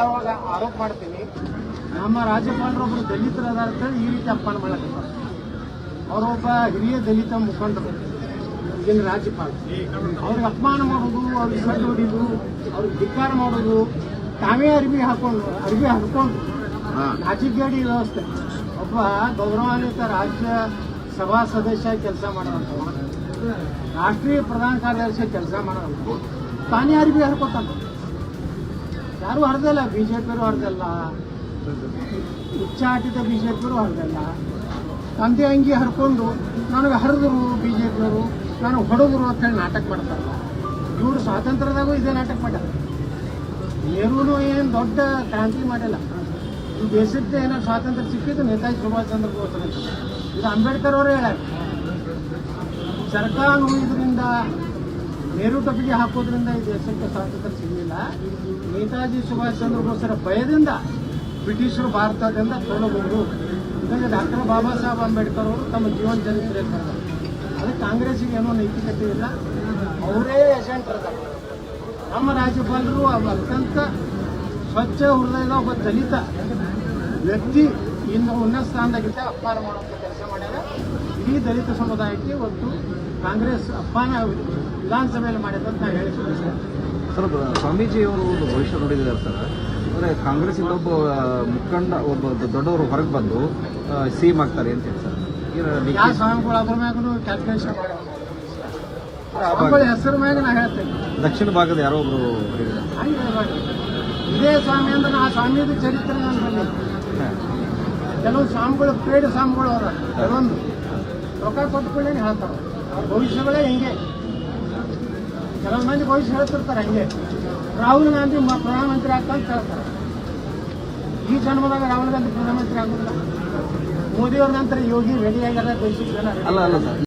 ಅವಾಗ ಆರೋಪ ಮಾಡ್ತೀನಿ ನಮ್ಮ ರಾಜ್ಯಪಾಲರೊಬ್ಬರು ದಲಿತರು ಅದಾರ ಅಂತೇಳಿ ಈ ರೀತಿ ಅಪಮಾನ ಮಾಡಲಿಲ್ಲ ಅವರೊಬ್ಬ ಹಿರಿಯ ದಲಿತ ಮುಖಂಡರು ಈಗಿನ ರಾಜ್ಯಪಾಲ ಅವ್ರಿಗೆ ಅಪಮಾನ ಮಾಡೋದು ಅವ್ರಿಗೆ ಸಡ್ಡು ಹೊಡಿದು ಅವ್ರಿಗೆ ಧಿಕ್ಕಾರ ಮಾಡೋದು ತಾವೇ ಅರಿವಿ ಹಾಕೊಂಡು ಅರಿವಿ ಹಾಕೊಂಡು ನಾಚಿಗೇಡಿ ವ್ಯವಸ್ಥೆ. ಒಬ್ಬ ಗೌರವಾನ್ವಿತ ರಾಜ್ಯ ಸಭಾ ಸದಸ್ಯ ಕೆಲಸ ಮಾಡೋದಂತ ರಾಷ್ಟ್ರೀಯ ಪ್ರಧಾನ ಕಾರ್ಯದರ್ಶಿ ಕೆಲಸ ಮಾಡೋದಂತ ತಾನೇ ಅರಿವಿ ಹರ್ಕೊತಾನ ಯಾರು ಹರಿದಲ್ಲ ಬಿ ಜೆ ಪಿಯವರು ಹರಿದಲ್ಲ ಉಚ್ಚಾಟಿತ ಬಿ ಜೆ ಪಿಯವರು ಹರಿದಲ್ಲ ತಂದೆ ಅಂಗಿ ಹರ್ಕೊಂಡು ನನಗೆ ಹರಿದ್ರು ಪಿಯವರು ನಾನು ಹೊಡೆದ್ರು ಅಂತೇಳಿ ನಾಟಕ ಮಾಡ್ತಾರಲ್ಲ ಇವರು ಸ್ವಾತಂತ್ರ್ಯದಾಗೂ ಇದೇ ನಾಟಕ ಮಾಡ್ಯಾರ. ನೆಹರೂನು ಏನು ದೊಡ್ಡ ಕ್ರಾಂತಿ ಮಾಡಿಲ್ಲ. ಈ ದೇಶಕ್ಕೆ ಏನೋ ಸ್ವಾತಂತ್ರ್ಯ ಸಿಕ್ಕಿದ್ದು ನೇತಾಜಿ ಸುಭಾಷ್ ಚಂದ್ರ ಬೋಸ್ ಅಂತ. ಇದು ಅಂಬೇಡ್ಕರ್ ಅವರು ಹೇಳ ಸರ್ಕಾರ ಇದರಿಂದ ನೆಹರು ತಪ್ಪಿಗೆ ಹಾಕೋದ್ರಿಂದ ಇದು ದೇಶಕ್ಕೆ ಸ್ವಾತಂತ್ರ್ಯ ಸಿಗಲಿಲ್ಲ. ನೇತಾಜಿ ಸುಭಾಷ್ ಚಂದ್ರ ಬೋಸರ ಭಯದಿಂದ ಬ್ರಿಟಿಷರು ಭಾರತದಿಂದ ತೊಲಗೊಂಡು ಇದನ್ನು ಡಾಕ್ಟರ್ ಬಾಬಾ ಸಾಹೇಬ್ ಅಂಬೇಡ್ಕರ್ ಅವರು ತಮ್ಮ ಜೀವನ ಚರಿತ್ರೆ ಅದಕ್ಕೆ ಕಾಂಗ್ರೆಸ್ಸಿಗೆ ಏನೋ ನೈತಿಕತೆ ಇಲ್ಲ. ಅವರೇ ಏಜೆಂಟ್ ನಮ್ಮ ರಾಜ್ಯಪಾಲರು ಅತ್ಯಂತ ಸ್ವಚ್ಛ ಹೃದಯದ ಒಬ್ಬ ದಲಿತ ವ್ಯಕ್ತಿ ಇನ್ನು ಉನ್ನತ ಸ್ಥಾನದಾಗಿದ್ದ ಅಪಾರ ಮಾಡುವಂಥ ಕೆಲಸ ಮಾಡ್ಯಾರ. ಇಡೀ ದಲಿತ ಸಮುದಾಯಕ್ಕೆ ಇವತ್ತು ಕಾಂಗ್ರೆಸ್ ಅಪ್ಪಾನ ವಿಧಾನಸಭೆಯಲ್ಲಿ ಮಾಡಿದೆ ಅಂತ ನಾನು ಹೇಳಿ ಸರ್. ಸ್ವಾಮೀಜಿ ಅವರು ಒಂದು ಭವಿಷ್ಯ ನೋಡಿದ್ದಾರೆ ಸರ್. ಅಂದರೆ ಕಾಂಗ್ರೆಸ್ಸಿಂದ ಒಬ್ಬ ಮುಖಂಡ ಒಬ್ಬ ದೊಡ್ಡವರು ಹೊರಗೆ ಬಂದು ಸಿ ಎಂ ಆಗ್ತಾರೆ ಅಂತ ಹೇಳಿ ಸರ್. ಯಾವ ಸ್ವಾಮಿಗಳು ಅದ್ರ ಮ್ಯಾಗೂ ಕ್ಯಾಲ್ಕುಲೇಷನ್ ಹೆಸರು ಮ್ಯಾಗ ನಾ ಹೇಳ್ತೇನೆ. ದಕ್ಷಿಣ ಭಾಗದ ಯಾರೋ ಒಬ್ರು ಇದೇ ಸ್ವಾಮಿ ಅಂದ್ರೆ ಆ ಸ್ವಾಮಿದು ಚರಿತ್ರೆ ನಾನು ಬನ್ನಿ ಕೆಲವು ಸ್ವಾಮಿಗಳು ಪೇಡ್ ಸ್ವಾಮಿಗಳು ಅವರ ಕೆಲವೊಂದು. ರೊಕ್ಕ ಕೊಟ್ಟುಕೊಳ್ಳೇ ಹೇಳ್ತಾರೆ ಭವಿಷ್ಯಗಳೇ ಹಿಂಗೆ? ಕೆಲವು ಮಂದಿ ಭವಿಷ್ಯ ಹೇಳ್ತಿರ್ತಾರೆ ಹಂಗೆ. ರಾಹುಲ್ ಗಾಂಧಿ ಪ್ರಧಾನಮಂತ್ರಿ ಅಂತ ಹೇಳ್ತಾರೆ. ಈ ಜನ್ಮದಾಗ ರಾಹುಲ್ ಗಾಂಧಿ ಪ್ರಧಾನಮಂತ್ರಿ ಆಗೋದಿಲ್ಲ. ಮೋದಿಯವ್ರ ನಂತರ ಯೋಗಿ ರೆಡಿ ಆಗ್ಯಾರ ದೇಶಕ್ಕೆ ಜನ.